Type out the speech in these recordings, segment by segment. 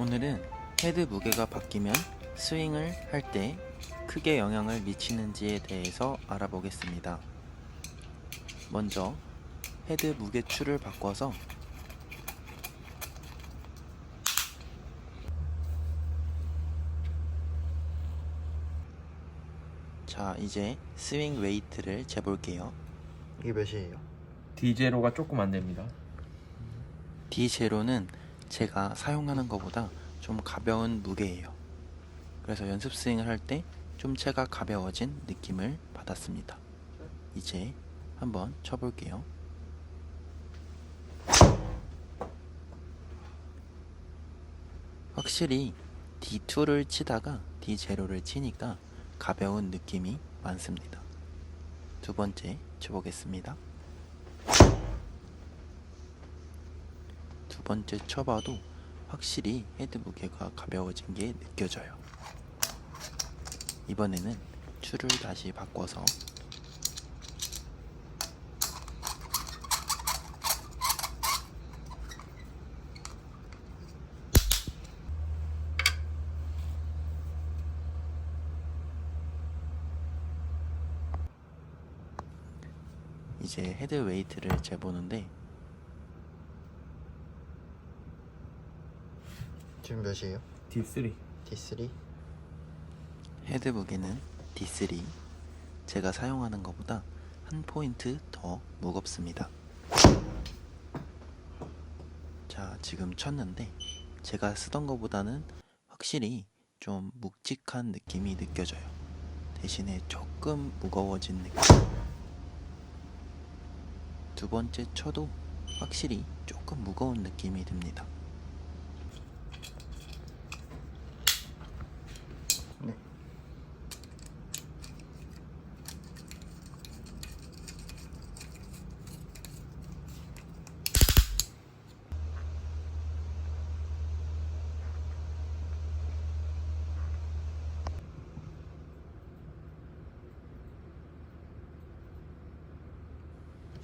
오늘은 헤드 무게가 바뀌면 스윙을 할 때 크게 영향을 미치는지에 대해서 알아보겠습니다. 먼저 헤드 무게추를 바꿔서 자 이제 스윙 웨이트를 재볼게요. 이게 몇이에요? 디제로가 조금 안 됩니다. D0는 제가 사용하는 것보다 좀 가벼운 무게예요. 그래서 연습 스윙을 할 때좀 채가 가벼워진 느낌을 받았습니다. 이제 한번 쳐볼게요. 확실히 D2를 치다가 D0를 치니까 가벼운 느낌이 많습니다. 두 번째 쳐보겠습니다. 두 번째 쳐봐도 확실히 헤드 무게가 가벼워진 게 느껴져요. 이번에는 추를 다시 바꿔서 이제 헤드 웨이트를 재보는데 지금 몇이에요? D3. D3? 헤드 무게는 D3 제가 사용하는 것보다 한 포인트 더 무겁습니다. 자, 지금 쳤는데 제가 쓰던 것보다는 확실히 좀 묵직한 느낌이 느껴져요. 대신에 조금 무거워진 느낌. 두 번째 쳐도 확실히 조금 무거운 느낌이 듭니다.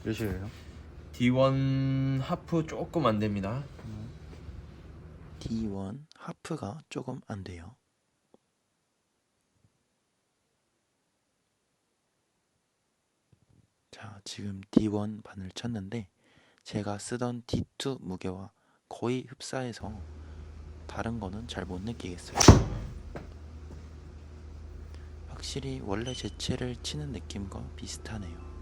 몇이에요? D1 하프 조금 안 됩니다. D1 하프가 조금 안 돼요. 자, 지금 D1 반을 쳤는데 제가 쓰던 D2 무게와 거의 흡사해서 다른 거는 잘 못 느끼겠어요. 확실히 원래 제 채를 치는 느낌과 비슷하네요.